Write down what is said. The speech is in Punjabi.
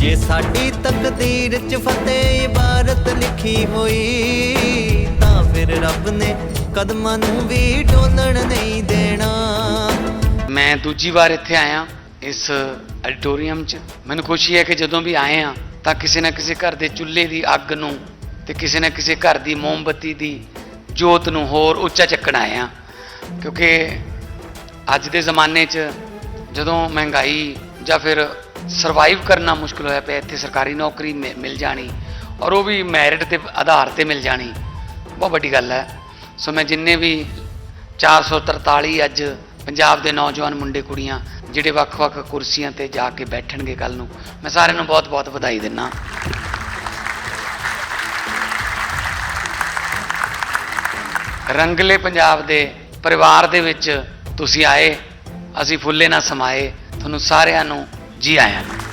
ਜੇ ਸਾਡੀ ਤਕਦੀਰ ਚ ਫਤਿਹ ਇਬਾਰਤ ਲਿਖੀ ਹੋਈ, ਤਾਂ ਫਿਰ ਰੱਬ ਨੇ ਕਦਮਾਂ ਨੂੰ ਵੀ ਡੋਲਣ ਨਹੀਂ ਦੇਣਾ। ਮੈਂ ਦੂਜੀ ਵਾਰ ਇੱਥੇ ਆਇਆ, ਇਸ ਆਡੀਟੋਰੀਅਮ 'ਚ। ਮੈਨੂੰ ਖੁਸ਼ੀ ਹੈ ਕਿ ਜਦੋਂ ਵੀ ਆਏ ਆ ਤਾਂ ਕਿਸੇ ਨਾ ਕਿਸੇ ਘਰ ਦੇ ਚੁੱਲ੍ਹੇ ਦੀ ਅੱਗ ਨੂੰ ਤੇ ਕਿਸੇ ਨਾ ਕਿਸੇ ਘਰ ਦੀ ਮੋਮਬੱਤੀ ਦੀ ਜੋਤ ਨੂੰ ਹੋਰ ਉੱਚਾ ਚੱਕਣ ਆਇਆ ਕਿਉਂਕਿ ਅੱਜ ਦੇ ਜ਼ਮਾਨੇ 'ਚ ਜਦੋਂ ਮਹਿੰਗਾਈ ਜਾਂ ਫਿਰ ਸਰਵਾਈਵ ਕਰਨਾ ਮੁਸ਼ਕਲ ਹੋਇਆ ਪਿਆ, ਇੱਥੇ ਸਰਕਾਰੀ ਨੌਕਰੀ ਮਿ- ਮਿਲ ਜਾਣੀ ਔਰ ਉਹ ਵੀ ਮੈਰਿਟ ਦੇ ਆਧਾਰ ਤੇ ਮਿਲ ਜਾਣੀ। ਬਹੁਤ ਵੱਡੀ ਗੱਲ ਹੈ। ਸੋ ਮੈਂ ਜਿੰਨੇ ਵੀ 443 ਅੱਜ ਪੰਜਾਬ ਦੇ ਨੌਜਵਾਨ ਮੁੰਡੇ ਕੁੜੀਆਂ, ਜਿਹੜੇ ਵੱਖ-ਵੱਖ ਕੁਰਸੀਆਂ ਤੇ ਜਾ ਕੇ ਬੈਠਣਗੇ ਕੱਲ ਨੂੰ, ਮੈਂ ਸਾਰਿਆਂ ਨੂੰ ਬਹੁਤ-ਬਹੁਤ ਵਧਾਈ ਦਿੰਦਾ ਰੰਗਲੇ ਪੰਜਾਬ ਦੇ ਪਰਿਵਾਰ ਦੇ ਵਿੱਚ ਤੁਸੀਂ ਆਏ, ਅਸੀਂ ਫੁੱਲੇ ਨਾ ਸਮਾਏ, ਤੁਹਾਨੂੰ ਸਾਰਿਆਂ ਨੂੰ ਜੀ ਆਇਆਂ ਨੂੰ।